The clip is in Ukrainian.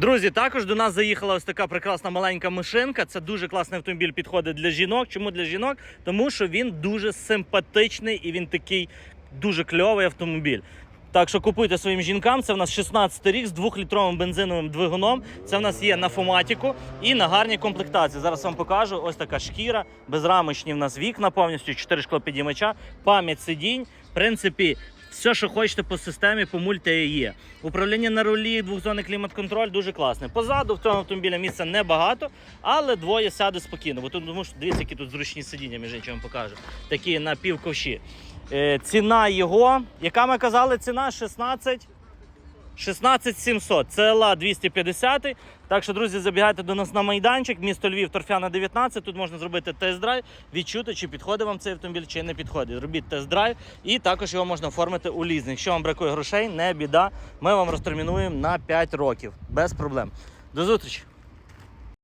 Друзі, також до нас заїхала ось така прекрасна маленька машинка. Це дуже класний автомобіль, підходить для жінок. Чому для жінок? Тому що він дуже симпатичний і він такий дуже кльовий автомобіль. Так що купуйте своїм жінкам. Це в нас 16 рік з 2-літровим бензиновим двигуном. Це в нас є на фоматіку і на гарній комплектації. Зараз вам покажу. Ось така шкіра, безрамочні в нас вікна повністю, 4 шклопідіймача, пам'ять сидінь. В принципі, все, що хочете по системі, по мульті є. Управління на рулі, двохзонний клімат-контроль дуже класне. Позаду в цьому автомобіля місця небагато, але двоє сяде спокійно. Бо тут тому що дивіться, які тут зручні сидіння, між іншим покажу. Такі на півковші. Е, ціна його, яка ми казали, ціна 16. 16 700. Це ла 250. Так що, друзі, забігайте до нас на майданчик, місто Львів, Торфяна 19. Тут можна зробити тест-драйв, відчути, чи підходить вам цей автомобіль, чи не підходить. Робіть тест-драйв, і також його можна оформити у лізинг. Якщо вам бракує грошей, не біда. Ми вам розтермінуємо на 5 років без проблем. До зустрічі!